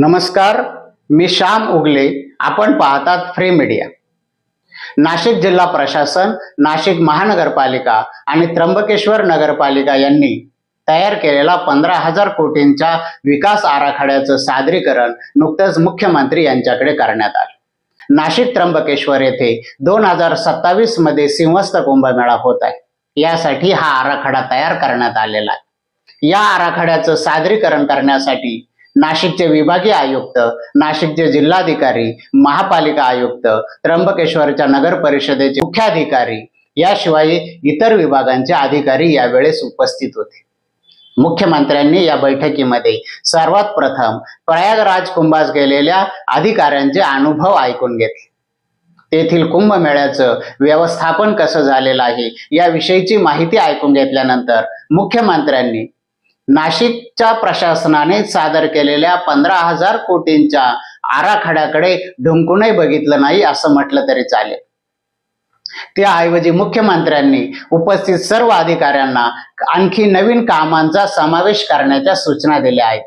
नमस्कार मी श्याम उगले. आपण पाहतात फ्री मीडिया. नाशिक जिल्हा प्रशासन नाशिक महानगरपालिका आणि त्र्यंबकेश्वर नगरपालिका यांनी तयार केलेला पंधरा हजार कोटींच्या विकास आराखड्याचं सादरीकरण नुकतंच मुख्यमंत्री यांच्याकडे करण्यात आलं. नाशिक त्र्यंबकेश्वर येथे दोन हजार सत्तावीसमध्ये सिंहस्थ कुंभमेळा होत आहे. यासाठी हा आराखडा तयार करण्यात आलेला आहे. या आराखड्याचं सादरीकरण करण्यासाठी नाशिकचे विभागीय आयुक्त नाशिकचे जिल्हाधिकारी महापालिका आयुक्त त्र्यंबकेश्वरच्या नगर परिषदेचे मुख्याधिकारी याशिवाय इतर विभागांचे अधिकारी यावेळेस उपस्थित होते. मुख्यमंत्र्यांनी या बैठकीमध्ये सर्वात प्रथम प्रयागराज कुंभास गेलेल्या अधिकाऱ्यांचे अनुभव ऐकून घेतले. तेथील कुंभमेळ्याचं व्यवस्थापन कसं झालेलं आहे याविषयीची माहिती ऐकून घेतल्यानंतर मुख्यमंत्र्यांनी नाशिकच्या प्रशासनाने सादर केलेल्या पंधरा हजार कोटींच्या आराखड्याकडे ढुंकूनही बघितलं नाही असं म्हटलं तरी चालेल. त्याऐवजी मुख्यमंत्र्यांनी उपस्थित सर्व अधिकाऱ्यांना आणखी नवीन कामांचा समावेश करण्याच्या सूचना दिल्या आहेत.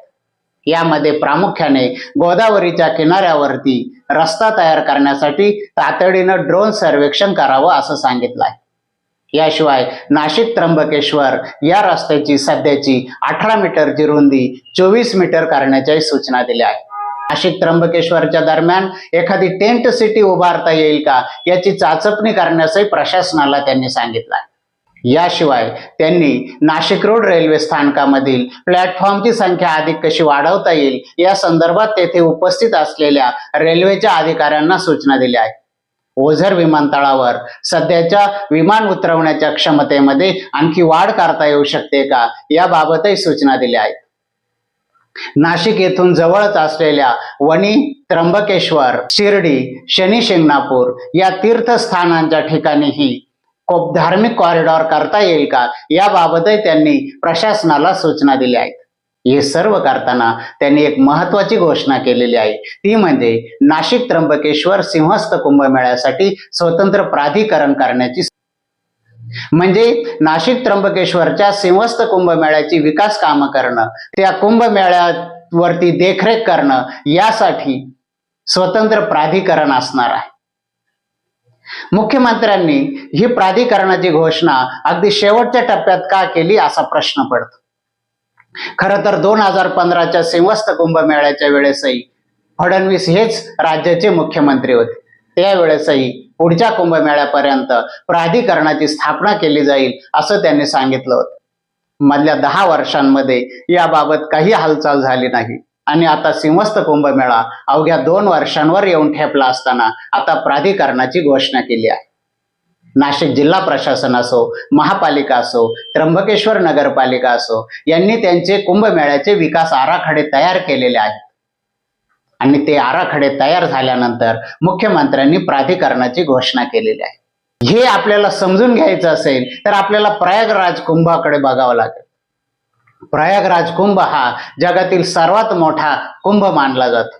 यामध्ये प्रामुख्याने गोदावरीच्या किनाऱ्यावरती रस्ता तयार करण्यासाठी तातडीनं ड्रोन सर्वेक्षण करावं असं सांगितलं आहे. याशिवाय नाशिक त्र्यंबकेश्वर या रस्त्याची सध्याची अठरा मीटरची रुंदी चोवीस मीटर करण्याच्याही सूचना दिल्या आहेत. नाशिक त्र्यंबकेश्वरच्या दरम्यान एखादी टेंट सिटी उभारता येईल का याची चाचपणी करण्यासही प्रशासनाला त्यांनी सांगितलं याशिवाय त्यांनी नाशिक रोड रेल्वे स्थानकामधील प्लॅटफॉर्मची संख्या अधिक कशी वाढवता येईल या संदर्भात तेथे उपस्थित असलेल्या रेल्वेच्या अधिकाऱ्यांना सूचना दिल्या आहेत. ओझर विमानतळावर सध्याच्या विमान उतरवण्याच्या क्षमतेमध्ये आणखी वाढ करता येऊ शकते का? याबाबतही सूचना दिल्या आहेत. नाशिक येथून जवळच असलेल्या वणी त्र्यंबकेश्वर शिर्डी शनी शिंगणापूर या तीर्थस्थानांच्या ठिकाणीही धार्मिक कॉरिडॉर करता येईल का? याबाबतही त्यांनी प्रशासनाला सूचना दिल्या आहेत. हे सर्व करताना त्यांनी एक महत्वाची घोषणा केलेली आहे. ती म्हणजे नाशिक त्र्यंबकेश्वर सिंहस्थ कुंभमेळ्यासाठी स्वतंत्र प्राधिकरण करण्याची म्हणजे नाशिक त्र्यंबकेश्वरच्या सिंहस्थ कुंभमेळ्याची विकास कामं करणं त्या कुंभमेळ्यावरती देखरेख करणं यासाठी स्वतंत्र प्राधिकरण असणार आहे. मुख्यमंत्र्यांनी ही प्राधिकरणाची घोषणा अगदी शेवटच्या टप्प्यात का केली असा प्रश्न पडतो. खर तर दोन हजार पंधराच्या सिंहस्थ कुंभमेळ्याच्या वेळेसही फडणवीस हेच राज्याचे मुख्यमंत्री होते. त्यावेळेसही पुढच्या कुंभमेळ्यापर्यंत प्राधिकरणाची स्थापना केली जाईल असं त्यांनी सांगितलं होतं. मधल्या दहा वर्षांमध्ये याबाबत काही हालचाल झाली नाही. आणि आता सिंहस्थ कुंभमेळा अवघ्या दोन वर्षांवर येऊन ठेपला असताना आता प्राधिकरणाची घोषणा केली आहे. नाशिक जिल्हा प्रशासन असो महापालिका असो त्र्यंबकेश्वर नगरपालिका असो यांनी त्यांचे कुंभमेळ्याचे विकास आराखडे तयार केलेले आहेत. आणि ते आराखडे तयार झाल्यानंतर मुख्यमंत्र्यांनी प्राधिकरणाची घोषणा केलेली आहे. हे आपल्याला समजून घ्यायचं असेल तर आपल्याला प्रयागराज कुंभाकडे बघावं लागेल. प्रयागराज कुंभ हा जगातील सर्वात मोठा कुंभ मानला जातो.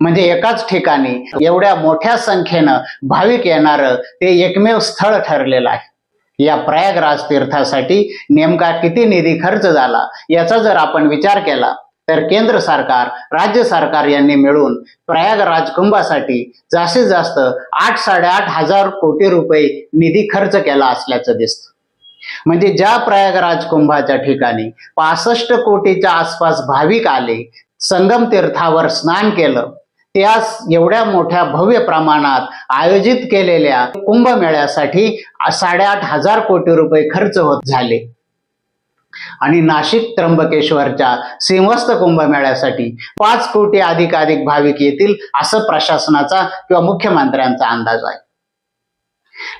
म्हणजे एकाच ठिकाणी एवढ्या मोठ्या संख्येनं भाविक येणारं ते एकमेव स्थळ ठरलेलं आहे. या प्रयागराज तीर्थासाठी नेमका किती निधी खर्च झाला याचा जर आपण विचार केला तर केंद्र सरकार राज्य सरकार यांनी मिळून प्रयागराज कुंभासाठी जास्तीत जास्त आठ साडेआठ हजार कोटी रुपये निधी खर्च केला असल्याचं दिसतं. म्हणजे ज्या प्रयागराज कुंभाच्या ठिकाणी पासष्ट कोटीच्या आसपास भाविक आले संगम तीर्थावर स्नान केलं त्या एवढ्या मोठ्या भव्य प्रमाणात आयोजित केलेल्या कुंभमेळ्यासाठी साडेआठ हजार कोटी रुपये खर्च होत झाले. आणि नाशिक त्र्यंबकेश्वरच्या सिंहस्थ कुंभमेळ्यासाठी पाच कोटी अधिकाधिक भाविक येतील असं प्रशासनाचा किंवा मुख्यमंत्र्यांचा अंदाज आहे.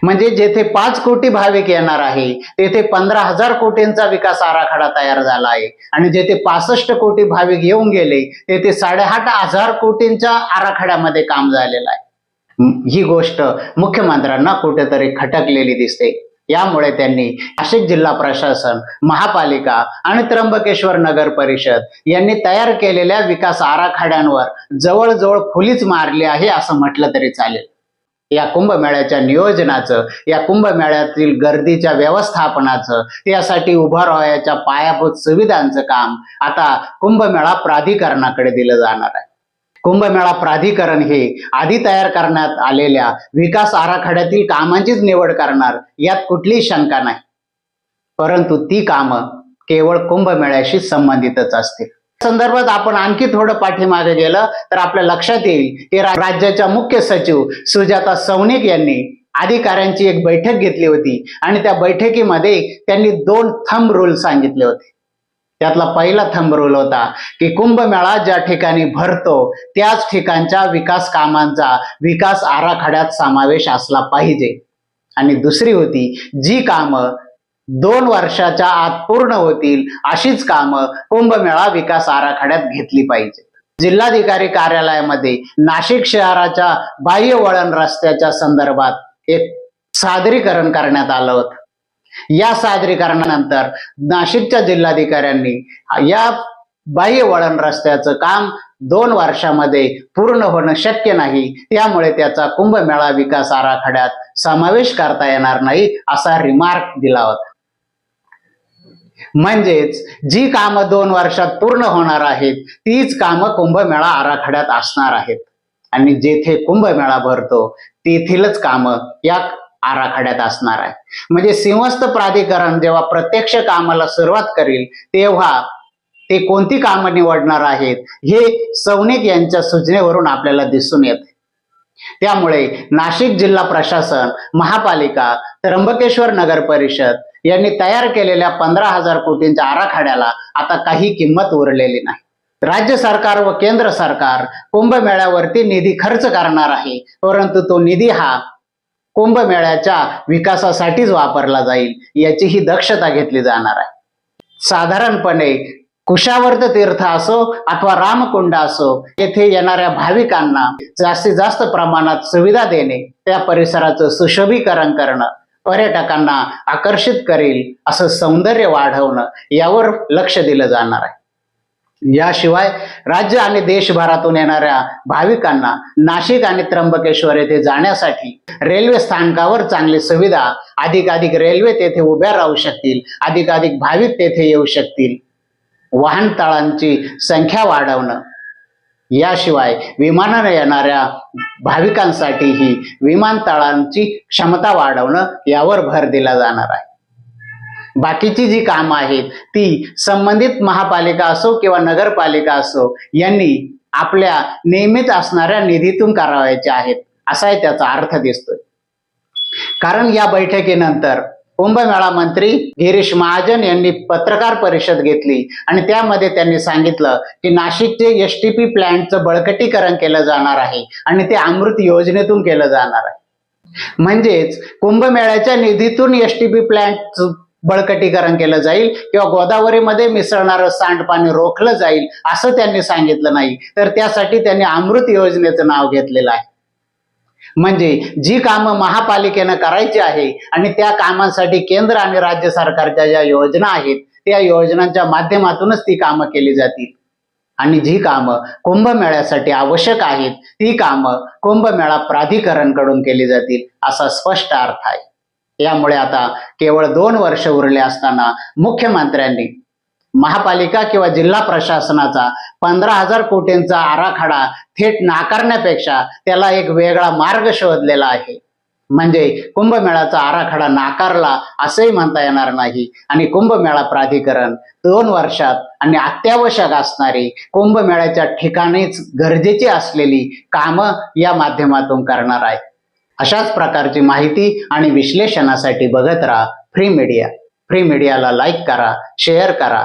म्हणजे जेथे पाच कोटी भाविक येणार आहे तेथे पंधरा हजार कोटींचा विकास आराखडा तयार झाला आहे. आणि जेथे पासष्ट कोटी भाविक येऊन गेले तेथे साडेआठ हजार कोटींच्या आराखड्यामध्ये काम झालेलं आहे. ही गोष्ट मुख्यमंत्र्यांना कुठेतरी खटकलेली दिसते. यामुळे त्यांनी नाशिक जिल्हा प्रशासन महापालिका आणि त्र्यंबकेश्वर नगर परिषद यांनी तयार केलेल्या विकास आराखड्यांवर जवळजवळ फुलीच मारली आहे असं म्हटलं तरी चालेल. या कुंभमेळ्याच्या नियोजनाचं या कुंभमेळ्यातील गर्दीच्या व्यवस्थापनाचं यासाठी उभा राहायच्या पायाभूत सुविधांचं काम आता कुंभमेळा प्राधिकरणाकडे दिलं जाणार आहे. कुंभमेळा प्राधिकरण हे आधी तयार करण्यात आलेल्या विकास आराखड्यातील कामांचीच निवड करणार यात कुठलीही शंका नाही. परंतु ती कामं केवळ कुंभमेळ्याशी संबंधितच असतील. संदर्भात आपण आणखी थोडं पाठीमागे गेलं तर आपल्या लक्षात येईल. की राज्याच्या मुख्य सचिव सुजाता सौनिक यांनी अधिकाऱ्यांची एक बैठक घेतली होती. आणि त्या बैठकीमध्ये त्यांनी दोन थंब रूल सांगितले होते. त्यातला पहिला थंब रूल होता की कुंभमेळा ज्या ठिकाणी भरतो त्याच ठिकाणच्या विकास कामांचा विकास आराखड्यात समावेश असला पाहिजे. आणि दुसरी होती जी कामं दोन वर्षाच्या आत पूर्ण होतील अशीच कामं कुंभमेळा विकास आराखड्यात घेतली पाहिजे जिल्हाधिकारी कार्यालयामध्ये नाशिक शहराच्या बाह्य वळण रस्त्याच्या संदर्भात एक सादरीकरण करण्यात आलं होतं. या सादरीकरणानंतर नाशिकच्या जिल्हाधिकाऱ्यांनी या बाह्य वळण रस्त्याचं काम दोन वर्षामध्ये पूर्ण होणं शक्य नाही त्यामुळे त्याचा कुंभमेळा विकास आराखड्यात समावेश करता येणार नाही असा रिमार्क दिला होता. म्हणजेच जी कामं दोन वर्षात पूर्ण होणार आहेत तीच कामं कुंभमेळा आराखड्यात असणार आहेत. आणि जेथे कुंभमेळा भरतो तेथीलच कामं या आराखड्यात असणार आहे म्हणजे सिंहस्थ प्राधिकरण जेव्हा प्रत्यक्ष कामाला सुरुवात करील तेव्हा ते कोणती कामं निवडणार आहेत हे सौनिक यांच्या सूचनेवरून आपल्याला दिसून येते. त्यामुळे नाशिक जिल्हा प्रशासन महापालिका त्र्यंबकेश्वर नगर परिषद यांनी तयार केलेल्या पंधरा हजार कोटींच्या आराखड्याला आता काही किंमत उरलेली नाही. राज्य सरकार व केंद्र सरकार कुंभमेळ्यावरती निधी खर्च करणार आहे परंतु तो निधी हा कुंभमेळ्याच्या विकासासाठीच वापरला जाईल याची ही दक्षता घेतली जाणार आहे. साधारणपणे कुशावर्त तीर्थ असो अथवा रामकुंड असो येथे येणाऱ्या भाविकांना जास्तीत जास्त प्रमाणात सुविधा देणे त्या परिसराचं सुशोभीकरण करणं पर्यटकांना आकर्षित करेल असं सौंदर्य वाढवणं यावर लक्ष दिलं जाणार आहे. याशिवाय राज्य आणि देशभरातून येणाऱ्या भाविकांना नाशिक आणि त्र्यंबकेश्वर येथे जाण्यासाठी रेल्वे स्थानकावर चांगली सुविधा अधिकाधिक रेल्वे तेथे उभ्या राहू शकतील अधिकाधिक भाविक तेथे येऊ शकतील. वाहनतळांची संख्या वाढवणं याशिवाय विमानाने येणाऱ्या भाविकांसाठीही विमानतळांची क्षमता वाढवणं यावर भर दिला जाणार आहे. बाकीची जी कामं आहेत ती संबंधित महापालिका असो किंवा नगरपालिका असो यांनी आपल्या नेहमीच असणाऱ्या निधीतून करावायचे आहेत असाही त्याचा अर्थ दिसतोय. कारण या बैठकीनंतर कुंभमेळा मंत्री गिरीश महाजन यांनी पत्रकार परिषद घेतली. आणि त्यामध्ये त्यांनी सांगितलं की नाशिकचे एस टी पी प्लॅन्टचं बळकटीकरण केलं जाणार आहे आणि ते अमृत योजनेतून केलं जाणार आहे. म्हणजेच कुंभमेळ्याच्या निधीतून एस टी पी प्लॅन्ट बळकटीकरण केलं जाईल किंवा गोदावरीमध्ये मिसळणारं सांडपाणी रोखलं जाईल असं त्यांनी सांगितलं नाही. तर त्यासाठी त्यांनी अमृत योजनेचं नाव घेतलेलं आहे. म्हणजे जी कामं महापालिकेनं करायची आहे आणि त्या कामांसाठी केंद्र आणि राज्य सरकारच्या ज्या योजना आहेत त्या योजनांच्या माध्यमातूनच ती कामं केली जातील. आणि जी कामं कुंभमेळ्यासाठी आवश्यक आहेत ती कामं कुंभमेळा प्राधिकरणकडून केली जातील असा स्पष्ट अर्थ आहे. यामुळे आता केवळ दोन वर्ष उरले असताना मुख्यमंत्र्यांनी महापालिका किंवा जिल्हा प्रशासनाचा पंधरा हजार कोटींचा आराखडा थेट नाकारण्यापेक्षा त्याला एक वेगळा मार्ग शोधलेला आहे. म्हणजे कुंभमेळाचा आराखडा नाकारला असंही म्हणता येणार नाही. आणि कुंभमेळा प्राधिकरण दोन वर्षात आणि अत्यावश्यक असणारी कुंभमेळ्याच्या ठिकाणीच गरजेची असलेली कामं या माध्यमातून करणार आहे. अशाच प्रकारची माहिती आणि विश्लेषणासाठी बघत राहा फ्री मीडिया. फ्री मीडियाला लाईक करा शेअर करा